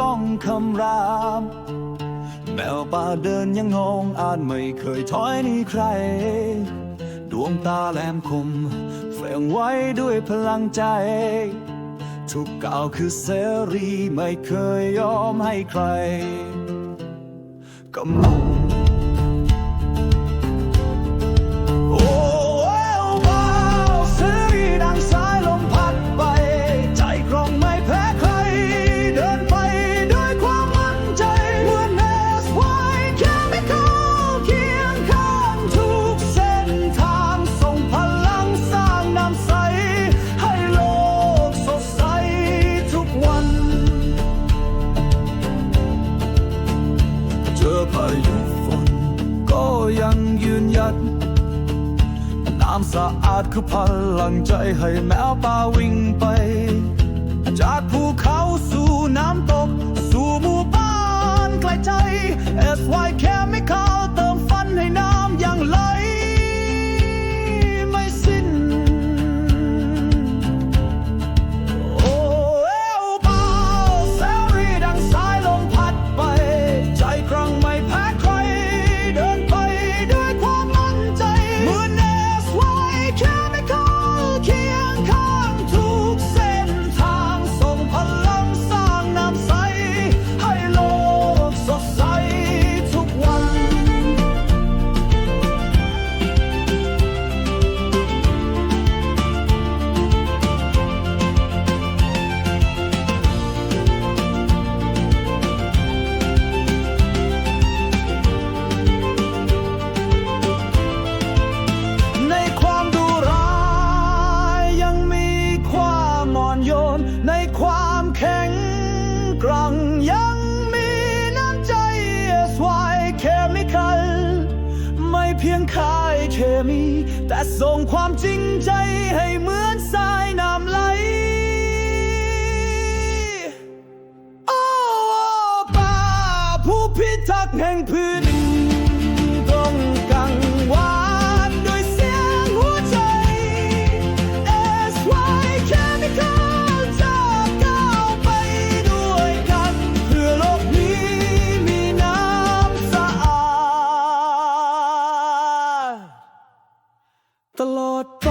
ก้องคำราม แมวป่าเดินยังงงอ่านไม่เคยถอยนี่ใคร ดวงตาแหลมคมแฝงไว้ด้วยพลังใจ ทุกก้าวคือเสรีไม่เคยยอมให้ใครกำลัง สะอาดคือพลังใจให้แมวป่าวิ่งไป ความแข็งกร่งยังมีน้ำใจ SY Chemical ไม่เพียงขายเคมี แต่ส่งความจริงใจให้เหมือนสายน้ำไหลโอ้ป่าผู้พิทักษ์แห่งพื้น ตลอดไป